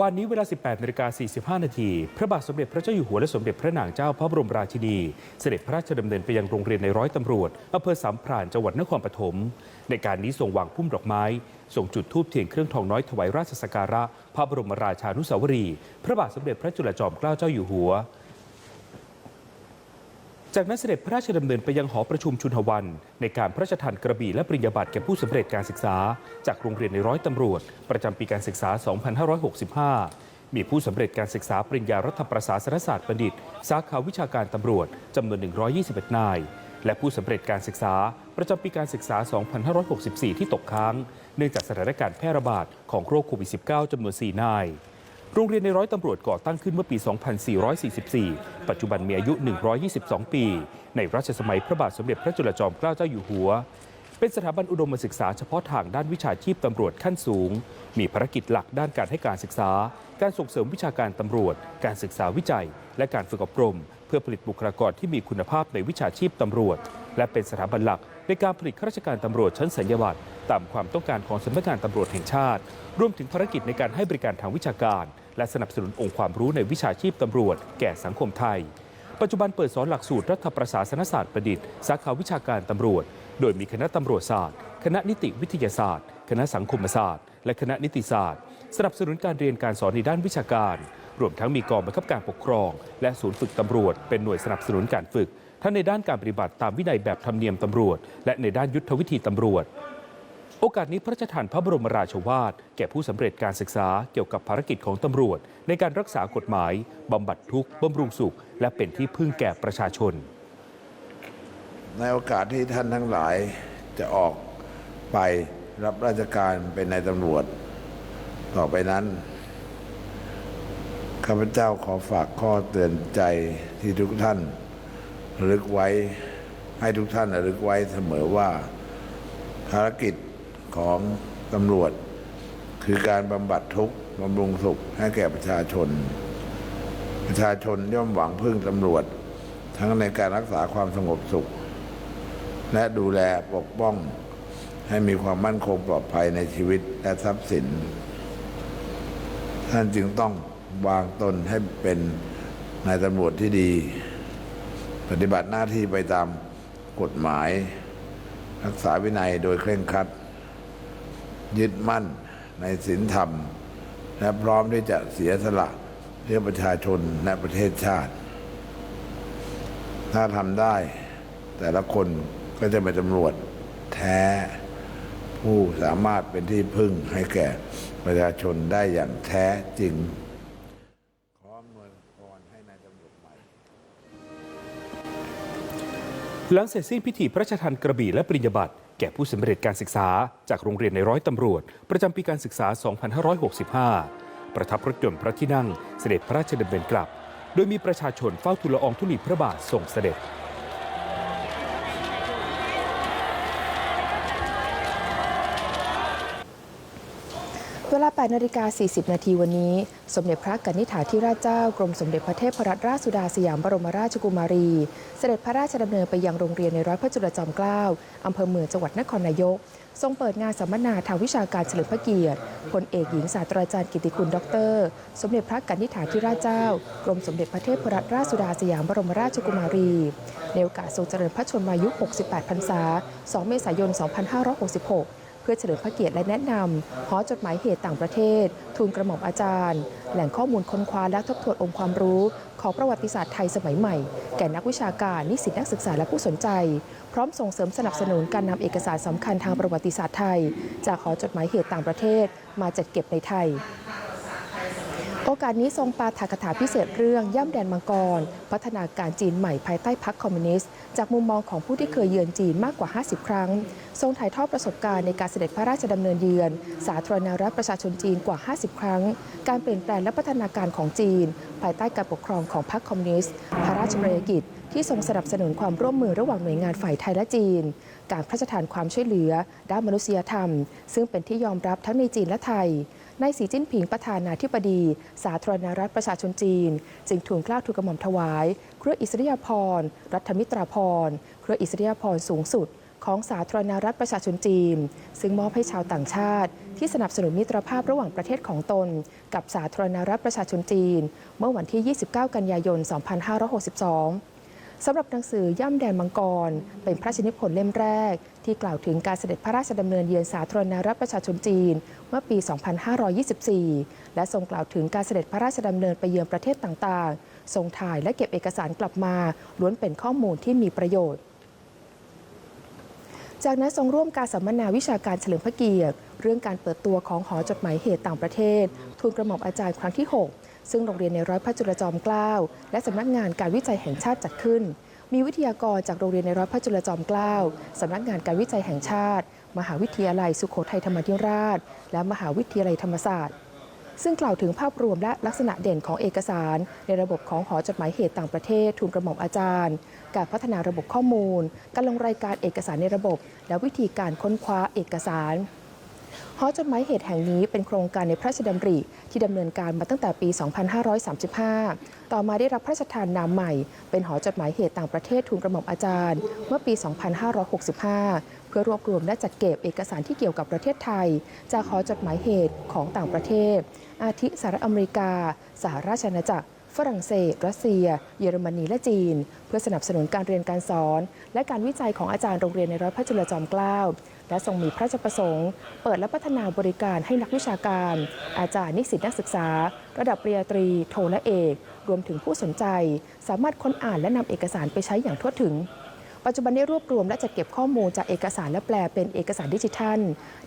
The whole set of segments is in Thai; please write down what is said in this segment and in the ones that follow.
วันนี้เวลา 18นาฬิกา45 นาที พระบาทสมเด็จพระเจ้าอยู่หัวและสมเด็จพระนางเจ้าพระบรมราชินี เสด็จพระราชดำเนินไปยังโรงเรียนในร้อยตำรวจอำเภอสามพรานจังหวัดนครปฐม ในการนี้ทรงวางพุ่มดอกไม้ ส่งจุดธูปเทียนเครื่องทองน้อยถวายราชสักการะ พระบรมราชานุสาวรี พระบาทสมเด็จพระจุลจอมเกล้าเจ้าอยู่หัว จากนั้นเสด็จพระราชดำเนินไปยังหอประชุมชุนหวัน ในการพระราชทานกระบี่และปริญญาบัตรแก่ผู้สำเร็จการศึกษา จากโรงเรียนในร้อยตำรวจ ประจำปีการศึกษา 2565 มีผู้สำเร็จการศึกษาปริญญารัฐประศาสนศาสตร์บัณฑิต สาขาวิชาการตำรวจจำนวน 121 นาย และผู้สำเร็จการศึกษาประจำปีการศึกษา 2564 ที่ตกค้าง เนื่องจากสถานการณ์แพร่ระบาดของโรคโควิด -19 จำนวน 4 นาย โรงเรียนในร้อยตำรวจก่อตั้งขึ้นเมื่อปี 2444 ปัจจุบันมีอายุ 122 ปี ในรัชสมัยพระบาทสมเด็จพระจุลจอมเกล้าเจ้าอยู่หัว เป็นสถาบันอุดมศึกษาเฉพาะทางด้านวิชาชีพตำรวจขั้นสูง มีภารกิจหลักด้านการให้การศึกษา การส่งเสริมวิชาการตำรวจ การศึกษาวิจัย และการฝึกอบรม เพื่อผลิตบุคลากรที่มีคุณภาพในวิชาชีพตำรวจ และเป็นสถาบันหลักในการผลิตข้าราชการตำรวจชั้นสัญญาบัตรตามความต้องการของสำนักงานตำรวจแห่งชาติ รวมถึงภารกิจในการให้บริการทางวิชาการ และสนับสนุนองค์ความรู้ในวิชาชีพตำรวจ แก่สังคมไทย ปัจจุบันเปิดสอนหลักสูตรรัฐประศาสนศาสตร์ประดิษฐ์สาขาวิชาการตำรวจ โดยมีคณะตำรวจศาสตร์ คณะนิติวิทยาศาสตร์ คณะสังคมศาสตร์ และคณะนิติศาสตร์ สนับสนุนการเรียนการสอนในด้านวิชาการ รวมทั้งมีกองบังคับการปกครอง และศูนย์ฝึกตำรวจ เป็นหน่วยสนับสนุนการฝึกทั้งในด้านการปฏิบัติตามวินัยแบบธรรมเนียมตำรวจ และในด้านยุทธวิธีตำรวจ โอกาสนี้พระราชทานพระบรมราชวาทแก่ผู้สำเร็จการศึกษาเกี่ยวกับภารกิจของตำรวจ ในการรักษากฎหมายบำบัดทุกข์บำรุงสุข และเป็นที่พึ่งแก่ประชาชน ในโอกาสที่ท่านทั้งหลายจะออกไปรับราชการเป็นนายตำรวจ ต่อไปนั้นข้าพเจ้าขอฝากข้อเตือนใจที่ทุกท่านระลึกไว้ให้ทุกท่านระลึกไว้เสมอว่าภารกิจ ของตำรวจ คือการบำบัดทุกข์บำรุงสุขให้แก่ประชาชน ประชาชนย่อมหวังพึ่งตำรวจ ทั้งในการรักษาความสงบสุข และดูแลปกป้อง ให้มีความมั่นคงปลอดภัยในชีวิตและทรัพย์สิน ท่านจึงต้องวางตนให้เป็นนายตำรวจที่ดี ปฏิบัติหน้าที่ไปตามกฎหมาย รักษาวินัยโดยเคร่งครัด ยึดมั่นในศีลธรรม และพร้อมที่จะเสียสละเพื่อประชาชนและประเทศชาติ ถ้าทำได้ แต่ละคนก็จะเป็นตำรวจแท้ ผู้สามารถเป็นที่พึ่งให้แก่ประชาชนได้อย่างแท้จริงขออำนวยพรให้นายตำรวจใหม่หลังเสร็จสิ้นพิธีพระราชทานกระบี่และปริญญาบัตร แก่ผู้สำเร็จการศึกษาจากโรงเรียนในร้อยตำรวจ ประจำปีการศึกษา 2565 ประทับรถยนต์พระที่นั่งเสด็จพระราชดำเนินกลับ โดยมีประชาชนเฝ้าทูลละอองธุลีพระบาทส่งเสด็จ เวลา 8นาฬิกา 40 นาทีวันนี้ สมเด็จพระกนิษฐาธิราชเจ้ากรมสมเด็จพระเทพรัตนราชสุดาสยามบรมราชกุมารี เสด็จพระราชดำเนินไปยังโรงเรียนในร้อยพระจุลจอมเกล้าอำเภอเมืองจังหวัดนครนายก ทรงเปิดงานสัมมนาทางวิชาการเฉลิมพระเกียรติพลเอกหญิงศาสตราจารย์กิติคุณดอกเตอรสมเด็จพระกนิษฐาธิราชเจ้ากรมสมเด็จพระเทพรัตนราชสุดาสยามบรมราชกุมารีในโอกาสทรงเจริญพระชนมายุ 68 พรรษา 2 เมษายน 2566 เพื่อเฉลิมพระเกียรติและแนะนำหอจดหมายเหตุต่างประเทศทูลกระหม่อมอาจารย์ แหล่งข้อมูลค้นคว้าและทบทวนองค์ความรู้ ของประวัติศาสตร์ไทยสมัยใหม่ แก่นักวิชาการ นิสิตนักศึกษาและผู้สนใจ พร้อมส่งเสริมสนับสนุนการนำเอกสารสำคัญทางประวัติศาสตร์ไทย จากหอจดหมายเหตุต่างประเทศ มาจัดเก็บในไทย โอกาสนี้ทรงปาฐกถาพิเศษเรื่องย่ำแดนมังกร พัฒนาการจีนใหม่ภายใต้พรรคคอมมิวนิสต์ จากมุมมองของผู้ที่เคยเยือนจีนมากกว่า 50 ครั้ง ทรงถ่ายทอดประสบการณ์ในการเสด็จพระราชดำเนินเยือน สาธารณรัฐประชาชนจีนกว่า 50 ครั้ง การเปลี่ยนแปลงและพัฒนาการของจีน ภายใต้การปกครองของพรรคคอมมิวนิสต์ พระราชกรณียกิจที่ทรงสนับสนุนความร่วมมือระหว่างหน่วยงานฝ่ายไทยและจีน การพระราชทานความช่วยเหลือ ด้านมนุษยธรรม ซึ่งเป็นที่ยอมรับทั้งในจีนและไทย นายสีจิ้นผิงประธานาธิบดี สาธารณรัฐประชาชนจีน จึงทูลเกล้าทูลกระหม่อมถวาย เครืออิสริยาภรณ์รัฐมิตราภรณ์เครืออิสริยาภรณ์สูงสุด ของสาธารณรัฐประชาชนจีน ซึ่งมอบให้ชาวต่างชาติ ที่สนับสนุนมิตรภาพระหว่างประเทศของตน กับสาธารณรัฐประชาชนจีน เมื่อวันที่ 29 กันยายน 2562 สำหรับหนังสือย่ำแดนมังกร เป็นพระชนิพนธ์เล่มแรก ที่กล่าวถึงการเสด็จพระราชดำเนินเยือนสาธารณรัฐประชาชนจีน เมื่อปี 2524 และทรงกล่าวถึงการเสด็จพระราชดำเนินไปเยือนประเทศต่างๆ ทรงถ่ายและเก็บเอกสารกลับมา ล้วนเป็นข้อมูลที่มีประโยชน์ จากนั้นทรงร่วมการสัมมนาวิชาการเฉลิมพระเกียรติ เรื่องการเปิดตัวของหอจดหมายเหตุต่างประเทศทูลกระหม่อมอาจารย์ครั้งที่ 6 ซึ่งโรงเรียนในร้อยพระจุลจอมเกล้าและสำนักงานการวิจัยแห่งชาติจัดขึ้น มีวิทยากรจากโรงเรียนในร้อยพระจุลจอมเกล้าสำนักงานการวิจัยแห่งชาติ มหาวิทยาลัยสุโขทัยธรรมาธิราช และมหาวิทยาลัยธรรมศาสตร์ ซึ่งกล่าวถึงภาพรวมและลักษณะเด่นของเอกสาร ในระบบของหอจดหมายเหตุต่างประเทศทูลกระหม่อมอาจารย์ การพัฒนาระบบข้อมูล การลงรายการเอกสารในระบบ และวิธีการค้นคว้าเอกสาร หอจดหมายเหตุแห่งนี้เป็นโครงการในพระราชดำริ ที่ดำเนินการมาตั้งแต่ปี 2535 ต่อมาได้รับพระราชทานนามใหม่ เป็นหอจดหมายเหตุต่างประเทศทูลกระหม่อมอาจารย์ เมื่อปี 2565 เพื่อรวบรวมและจัดเก็บเอกสารที่เกี่ยวกับประเทศไทย จากหอจดหมายเหตุของต่างประเทศ อาทิสหรัฐอเมริกา สหราชอาณาจักรฝรั่งเศส รัสเซีย เยอรมนี และจีน เพื่อสนับสนุนการเรียนการสอน และการวิจัยของอาจารย์โรงเรียนในร้อยพระจุลจอมเกล้า และทรงมีพระราชประสงค์ เปิดและพัฒนาบริการให้นักวิชาการ อาจารย์นิสิตนักศึกษา ระดับปริญญาตรี โทและเอก รวมถึงผู้สนใจ สามารถค้นอ่านและนำเอกสารไปใช้อย่างทั่วถึงปัจจุบันได้รวบรวมและจัดเก็บข้อมูลจากเอกสารและแปลเป็นเอกสารดิจิทัล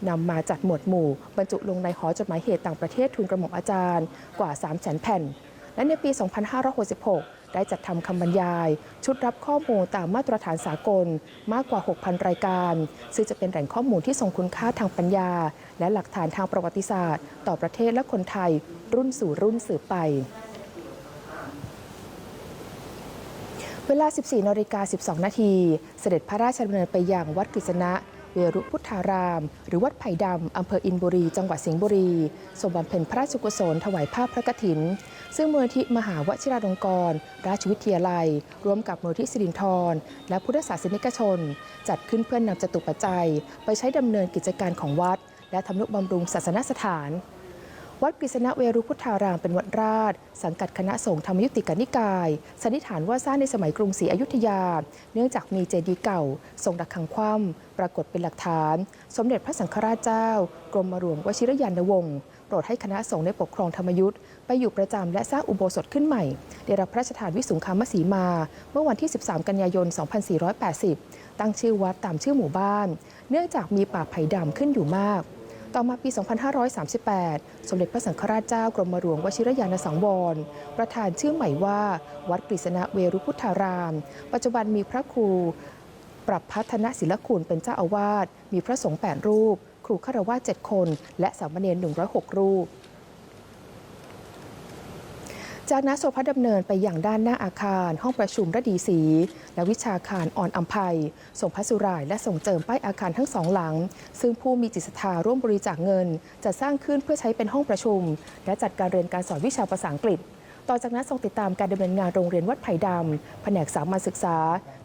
นำมาจัดหมวดหมู่ บรรจุลงในหอจดหมายเหตุต่างประเทศทุนกระหม่อมอาจารย์กว่า 3 0 0 0 0 0 แผ่น และในปี 2566 ได้จัดทำคำบรรยาย ชุดรับข้อมูลตามมาตรฐานสากลมากกว่า 6,000 รายการ ซึ่งจะเป็นแหล่งข้อมูลที่ทรงคุณค่าทางปัญญา และหลักฐานทางประวัติศาสตร์ ต่อประเทศและคนไทย รุ่นสู่รุ่นสืบไปเวลา 14นาฬิกา12 นาที เสด็จพระราชดำเนินไปยังวัดกฤษณะ เวรุพุทธาราม หรือวัดไผ่ดำอำเภออินบุรี จังหวัดสิงห์บุรีสมบัติเพ็ญพระราชกุศลถวายภาพพระกฐิน ซึ่งมูลนิธิมหาวชิราลงกรณราชวิทยาลัย ร่วมกับมูลนิธิสิรินทรและพุทธศาสนิกชน จัดขึ้นเพื่อนนำจตุปัจจัย ไปใช้ดำเนินกิจการของวัด และทำนุบำรุงศาสนสถาน วัดกฤษณะเวรุพุทธารามเป็นวัดราช สังกัดคณะสงฆ์ธรรมยุติกนิกาย สันนิษฐานว่าสร้างในสมัยกรุงศรีอยุธยา เนื่องจากมีเจดีย์เก่า ทรงระฆังคว่ำปรากฏเป็นหลักฐาน สมเด็จพระสังฆราชเจ้า กรมหลวงวชิรยานวงศ์โปรดให้คณะสงฆ์ได้ปกครองธรรมยุทธ์ไปอยู่ประจำและสร้างอุโบสถขึ้นใหม่ ได้รับพระราชทานวิสุงคามสีมา เมื่อวันที่ 13 กันยายน 2480 ตั้งชื่อวัดตามชื่อหมู่บ้าน เนื่องจากมีป่าไผ่ดำขึ้นอยู่มาก ต่อมาปี 2538 สมเด็จพระสังฆราชเจ้ากรมหลวงวชิรยานสังวร ประธานชื่อใหม่ว่า วัดกฤษณะเวรุพุทธาราม ปัจจุบันมีพระครูปรับพัฒนศิลคุณเป็นเจ้าอาวาส มีพระสงฆ์8รูป ครูฆราวาส7คน และสามเณร106 รูป จากนั้นโซพระดำเนินไปอย่างด้านหน้าอาคารห้องประชุมระดีศรีและวิชาคารอ่อนอัมภัยส่งพระสุรายและส่งเจิมป้ายอาคารทั้งสองหลัง ซึ่งผู้มีจิตศรัทธาร่วมบริจาคเงินจะสร้างขึ้นเพื่อใช้เป็นห้องประชุม และจัดการเรียนการสอนวิชาภาษาอังกฤษต่อจากนั้นทรงติดตามการดำเนินงานโรงเรียนวัดไผ่ดำ แผนกสามัญศึกษา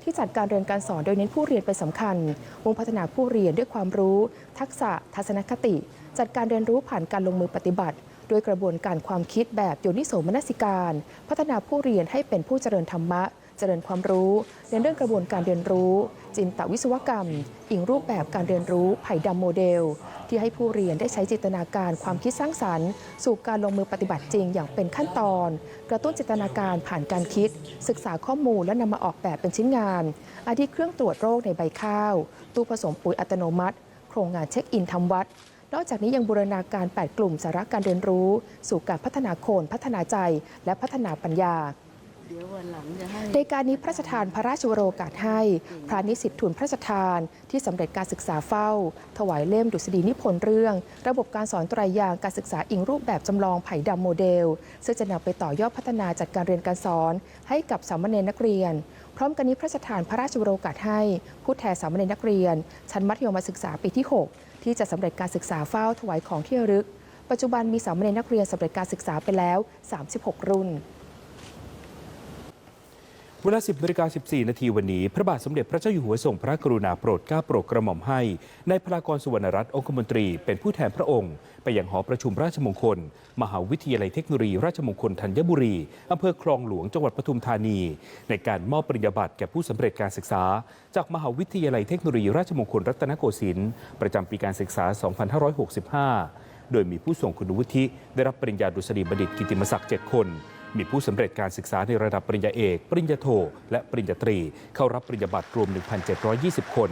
ที่จัดการเรียนการสอนโดยเน้นผู้เรียนเป็นสำคัญมุ่งพัฒนาผู้เรียนด้วยความรู้ ทักษะ ทัศนคติ จัดการเรียนรู้ผ่านการลงมือปฏิบัติ ด้วยกระบวนการความคิดแบบโยนิโสมนสิการ พัฒนาผู้เรียนให้เป็นผู้เจริญธรรมะ เจริญความรู้ในเรื่องกระบวนการเรียนรู้ จินตวิศวกรรม อิงรูปแบบการเรียนรู้ไผ่ดำโมเดล ที่ให้ผู้เรียนได้ใช้จินตนาการความคิดสร้างสรรค์ สู่การลงมือปฏิบัติจริงอย่างเป็นขั้นตอน กระตุ้นจินตนาการผ่านการคิด ศึกษาข้อมูลและนำมาออกแบบเป็นชิ้นงาน อาทิเครื่องตรวจโรคในใบข้าว ตู้ผสมปุ๋ยอัตโนมัติ โครงงานเช็คอินทำวัด นอกจากนี้ยังบูรณาการ 8 กลุ่มสาระการเรียนรู้ สู่การพัฒนาโคน พัฒนาใจ และพัฒนาปัญญาเดี๋ยววันหลังจะให้ในการนี้พระราชทานพระราชวโรกาสให้ พระนิสิตทุนพระราชทานที่สำเร็จการศึกษาเฝ้า ถวายเล่มดุษฎีนิพนธ์เรื่อง ระบบการสอนไตรยางค์การศึกษาอิงรูปแบบจำลองไผ่ดำโมเดล ซึ่งจะนำไปต่อยอดพัฒนาจัดการเรียนการสอน ให้กับสามเณรนักเรียน พร้อมกันนี้พระราชทานพระราชวโรกาสให้ ผู้แทนสามเณรนักเรียน ชั้นมัธยมศึกษาปีที่ 6 ที่จะสำเร็จการศึกษาเฝ้าถวายของที่ระลึก ปัจจุบันมีสามเณรนักเรียนสำเร็จการศึกษาไปแล้ว 36 รุ่น เวลา 10นาฬิกา14 นาทีวันนี้ พระบาทสมเด็จพระเจ้าอยู่หัวทรงพระกรุณาโปรดเกล้าโปรดกระหม่อมให้ในายพลากรสุวรรณรัตน์องคมนตรีเป็นผู้แทนพระองค์ ไปยังหอประชุมราชมงคล มหาวิทยาลัยเทคโนโลยีราชมงคลธัญบุรีอำเภอคลองหลวงจังหวัดปทุมธานี ในการมอบปริญญาบัตรแก่ผู้สำเร็จการศึกษา จากมหาวิทยาลัยเทคโนโลยีราชมงคลรัตนโกสินทร์ประจำปีการศึกษา 2565 โดยมีผู้ส่งคุณวุฒิได้รับปริญญาดุษฎีบัณฑิตกิตติมศักดิ์7คน มีผู้สำเร็จการศึกษาในระดับปริญญาเอก ปริญญาโท และปริญญาตรี เข้ารับปริญญาบัตรรวม 1,720 คน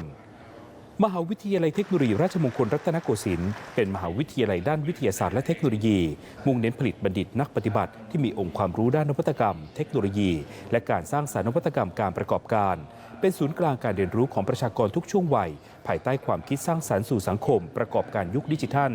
มหาวิทยาลัยเทคโนโลยีราชมงคลรัตนโกสินทร์เป็นมหาวิทยาลัยด้านวิทยาศาสตร์และเทคโนโลยี มุ่งเน้นผลิตบัณฑิตนักปฏิบัติที่มีองค์ความรู้ด้านนวัตกรรม เทคโนโลยี และการสร้างสรรค์นวัตกรรมการประกอบการ เป็นศูนย์กลางการเรียนรู้ของประชากรทุกช่วงวัย ภายใต้ความคิดสร้างสรรค์สู่สังคม ประกอบการยุคดิจิทัล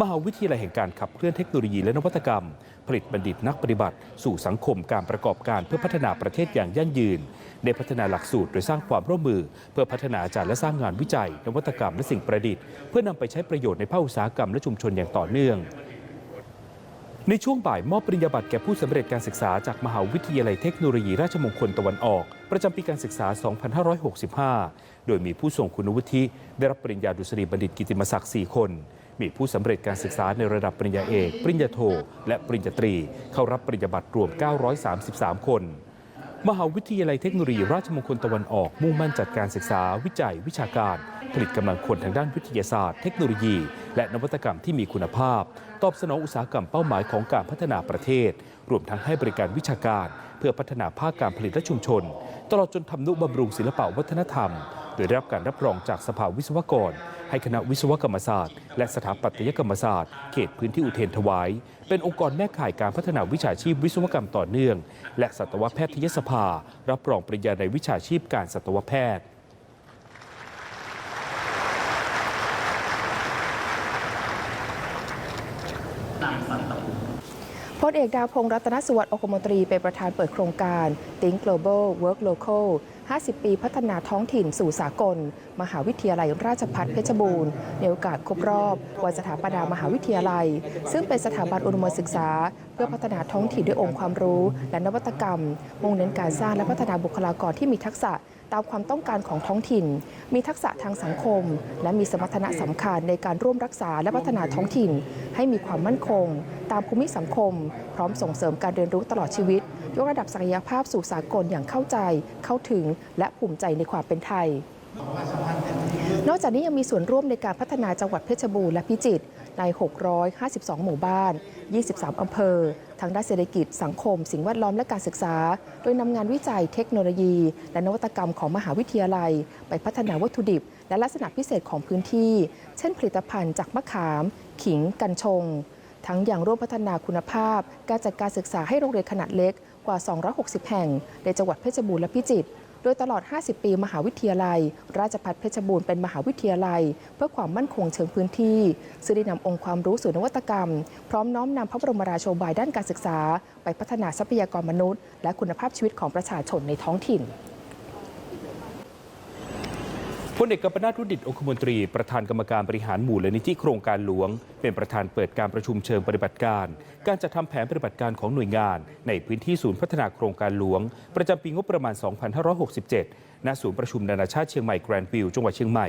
มหาวิทยาลัยแห่งการขับเคลื่อนเทคโนโลยีและนวัตกรรม ผลิตบัณฑิตนักปฏิบัติ สู่สังคมการประกอบการเพื่อพัฒนาประเทศอย่างยั่งยืนได้พัฒนาหลักสูตรโดยสร้างความร่วมมือ เพื่อพัฒนาอาจารย์และสร้างงานวิจัย นวัตกรรมและสิ่งประดิษฐ์เพื่อนำไปใช้ประโยชน์ในภาคอุตสาหกรรมและชุมชนอย่างต่อเนื่องในช่วงบ่ายมอบปริญญาบัตรแก่ผู้สำเร็จการศึกษาจากมหาวิทยาลัยเทคโนโลยีราชมงคลตะวันออก ประจำปีการศึกษา 2565 โดยมีผู้ส่งคุณวุฒิได้รับปริญญาดุษฎีบัณฑิตกิติมศักดิ์ 4 คน มีผู้สำเร็จการศึกษาในระดับปริญญาเอก ปริญญาโท และปริญญาตรี เข้ารับปริญญาบัตรรวม 933 คน มหาวิทยาลัยเทคโนโลยีราชมงคลตะวันออกมุ่งมั่นจัดการศึกษาวิจัย วิชาการ ผลิตกำลังคนทางด้านวิทยาศาสตร์ เทคโนโลยี และนวัตกรรมที่มีคุณภาพ ตอบสนองอุตสาหกรรมเป้าหมายของการพัฒนาประเทศ รวมทั้งให้บริการวิชาการ เพื่อพัฒนาภาคการผลิตและชุมชน ตลอดจนทำนุบำรุงศิลปะวัฒนธรรม โดยได้รับการรับรองจากสภาวิศวกร ให้คณะวิศวกรรมศาสตร์ และสถาปัตยกรรมศาสตร์ เขตพื้นที่อุเทนถวาย เป็นองค์กรแม่ข่ายการพัฒนาวิชาชีพวิศวกรรมต่อเนื่อง และสัตวแพทยสภา รับรองปริญญาในวิชาชีพการสัตวแพทย์พลเอกดาวพงษ์รัตนสุวัสดิ์องคมนตรีเป็นประธานเปิดโครงการ Think Global Work Local 50 ปีพัฒนาท้องถิ่นสู่สากล มหาวิทยาลัยราชพัฒเพชรบูรณ์ ในโอกาสครบรอบวันสถาปนามหาวิทยาลัย ซึ่งเป็นสถาบันอุดมศึกษา เพื่อพัฒนาท้องถิ่นด้วยองค์ความรู้ และนวัตกรรม มุ่งเน้นการสร้างและพัฒนาบุคลากรที่มีทักษะ ตามความต้องการของท้องถิ่น มีทักษะทางสังคม และมีสมรรถนะสำคัญในการร่วมรักษาและพัฒนาท้องถิ่น ให้มีความมั่นคง ตามภูมิสังคม พร้อมส่งเสริมการเรียนรู้ตลอดชีวิต ยกระดับศักยภาพสู่สากลอย่างเข้าใจ เข้าถึง และภูมิใจในความเป็นไทย นอกจากนี้ยังมีส่วนร่วมในการพัฒนาจังหวัดเพชรบูรณ์และพิจิตรใน 652 หมู่บ้าน 23 อำเภอ ทางด้านเศรษฐกิจสังคม สิ่งแวดล้อมและการศึกษา โดยนำงานวิจัยเทคโนโลยี และนวัตกรรมของมหาวิทยาลัย ไปพัฒนาวัตถุดิบ และลักษณะพิเศษของพื้นที่ เช่นผลิตภัณฑ์จากมะขาม ขิง กัญชง ทั้งอย่างร่วมพัฒนาคุณภาพ การจัดการศึกษาให้โรงเรียนขนาดเล็กกว่า 260 แห่ง ในจังหวัดเพชรบูรณ์และพิจิตร โดยตลอด 50 ปีมหาวิทยาลัย ราชภัฏเพชรบูรณ์เป็นมหาวิทยาลัย เพื่อความมั่นคงเชิงพื้นที่ซึ่งได้นำองค์ความรู้สู่นวัตกรรม พร้อมน้อมนำพระบรมราโชบายด้านการศึกษา ไปพัฒนาทรัพยากรมนุษย์ และคุณภาพชีวิตของประชาชนในท้องถิ่น พลเอกกัมปนาตรุดิตองคมนตรี ประธานกรรมการบริหารหมู่และนิธิโครงการหลวง เป็นประธานเปิดการประชุมเชิงปฏิบัติการ การจัดทำแผนปฏิบัติการของหน่วยงาน ในพื้นที่ศูนย์พัฒนาโครงการหลวง ประจำปีงบประมาณ 2567 ณ ศูนย์ประชุมนานาชาติเชียงใหม่แกรนด์วิวจังหวัดเชียงใหม่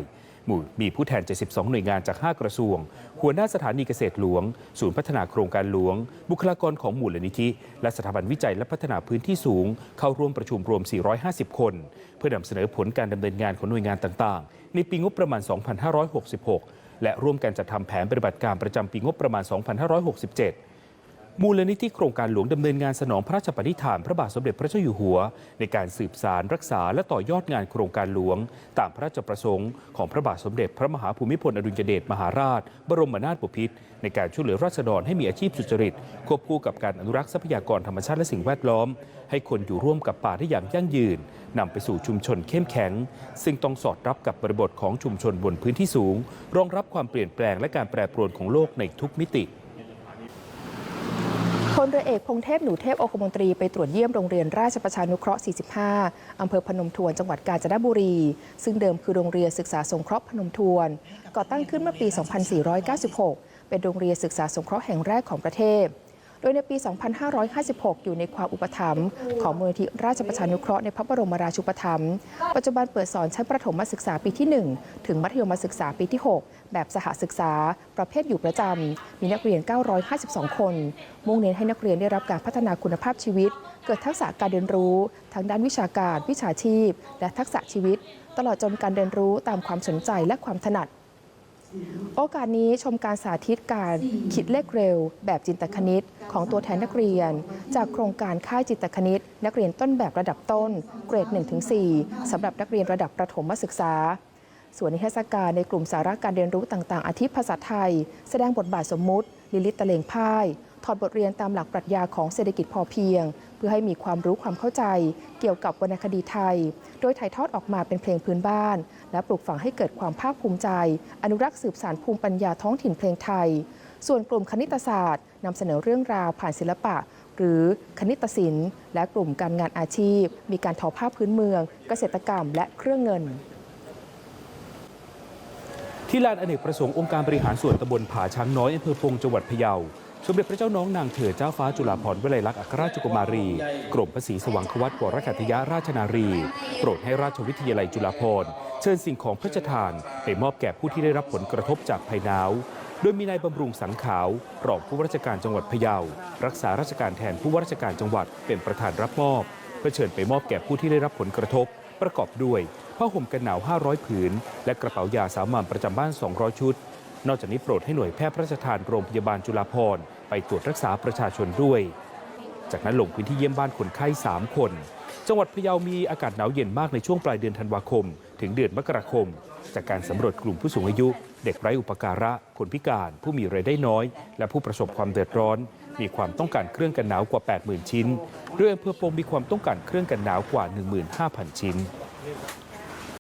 มู่มีผู้แทน 72 หน่วยงานจาก 5 กระทรวง หัวหน้าสถานีเกษตรหลวง ศูนย์พัฒนาโครงการหลวง บุคลากรของมูลนิธิ และสถาบันวิจัยและพัฒนาพื้นที่สูง เข้าร่วมประชุมรวม 450 คน เพื่อนำเสนอผลการดำเนินงานของหน่วยงานต่างๆ ในปีงบประมาณ 2566 และร่วมกันจัดทำแผนปฏิบัติการประจำปีงบประมาณ 2567 มูลนิธิโครงการหลวงดำเนินงานสนองพระราชปณิธานพระบาทสมเด็จพระเจ้าอยู่หัว ในการสืบสารรักษาและต่อยอดงานโครงการหลวง ตามพระราชประสงค์ของพระบาทสมเด็จพระมหาภูมิพลอดุลยเดชมหาราช บรมนาถบพิตรในการช่วยเหลือราษฎรให้มีอาชีพสุจริต ควบคู่กับการอนุรักษ์ทรัพยากรธรรมชาติและสิ่งแวดล้อม ให้คนอยู่ร่วมกับป่าได้อย่างยั่งยืนนำไปสู่ชุมชนเข้มแข็ง ซึ่งต้องสอดรับกับบริบทของชุมชนบนพื้นที่สูง รองรับความเปลี่ยนแปลงและการแปรปรวนของโลกในทุกมิติ ลเรือเอกพงเทพหนูเทพโอคมนตรีไปตรวจเยี่ยมโรงเรียนราชประชานุเคราะห์ 45 อำเภอพนมทวนจังหวัดกาญจนบุรี ซึ่งเดิมคือโรงเรียนศึกษาสงเคราะห์พนมทวนก่อตั้งขึ้นเมื่อปี 2496 เป็นโรงเรียนศึกษาสงเคราะห์แห่งแรกของประเทศ โดยในปี 2556 อยู่ในความอุปถัมภ์ของมูลนิธิราชประชานุเคราะห์ในพระบรมราชูปถัมภ์ ปัจจุบันเปิดสอนชั้นประถมศึกษาปีที่ 1 ถึงมัธยมศึกษาปีที่ 6 แบบสหศึกษา ประเภทอยู่ประจำ มีนักเรียน 952 คน มุ่งเน้นให้นักเรียนได้รับการพัฒนาคุณภาพชีวิต เกิดทักษะการเรียนรู้ทั้งด้านวิชาการ วิชาชีพ และทักษะชีวิต ตลอดจนการเรียนรู้ตามความสนใจและความถนัด โอกาสนี้ชมการสาธิตการคิดเลขเร็ว แบบจินตคณิต ของตัวแทนนักเรียน จากโครงการค่ายจินตคณิต นักเรียนต้นแบบระดับต้น เกรด 1-4สำหรับนักเรียนระดับประถมศึกษา ส่วนนิทรรศการในกลุ่มสาระการเรียนรู้ต่าง ๆ อาทิภาษาไทย แสดงบทบาทสมมุติ ลิลิตตะเลงพ่าย ถอดบทเรียนตามหลักปรัชญาของเศรษฐกิจพอเพียง เพื่อให้มีความรู้ความเข้าใจ เกี่ยวกับวรรณคดีไทย โดยถ่ายทอดออกมาเป็นเพลงพื้นบ้าน และปลูกฝังให้เกิดความภาคภูมิใจ อนุรักษ์สืบสานภูมิปัญญาท้องถิ่นเพลงไทย ส่วนกลุ่มคณิตศาสตร์นำเสนอเรื่องราวผ่านศิลปะ หรือคณิตศิลป์ และกลุ่มการงานอาชีพ มีการทอผ้าพื้นเมือง เกษตรกรรม และเครื่องเงินที่ลานอเนกประสงค์องค์การบริหารส่วนตำบลผาช้างน้อยอำเภอพงจังหวัดพะเยา สมเด็จพระเจ้าน้องนางเธอเจ้าฟ้าจุฬาภรณ์วลัยลักษณ์อัครราชกุมารี กรมพระศรีสว่างควัตวรกัตยาราชนารี โปรดให้ราชวิทยาลัยจุฬาภรณ์เชิญสิ่งของพระราชทานไปมอบแก่ผู้ที่ได้รับผลกระทบจากภัยหนาว โดยมีนายบำรุงสังขาว รองผู้ว่าราชการจังหวัดพะเยา รักษาราชการแทนผู้ว่าราชการจังหวัดเป็นประธานรับมอบเพื่อเชิญไปมอบแก่ผู้ที่ได้รับผลกระทบ ประกอบด้วยผ้าห่มกันหนาว 500 ผืน และกระเป๋ายาสามัญประจำบ้าน 200 ชุด นอกจากนี้โปรดให้หน่วยแพทย์พระราชทานโรงพยาบาลจุฬาภรณ์ไปตรวจรักษาประชาชนด้วย จากนั้นลงพื้นที่เยี่ยมบ้านคนไข้ 3 คน จังหวัดพะเยามีอากาศหนาวเย็นมากในช่วงปลายเดือนธันวาคม ถึงเดือนมกราคม จากการสำรวจกลุ่มผู้สูงอายุ เด็กไร้อุปการะ คนพิการ ผู้มีรายได้น้อย และผู้ประสบความเดือดร้อน มีความต้องการเครื่องกันหนาวกว่า 80,000 ชิ้นโดยอำเภอปงมีความต้องการเครื่องกันหนาวกว่า 15,000 ชิ้น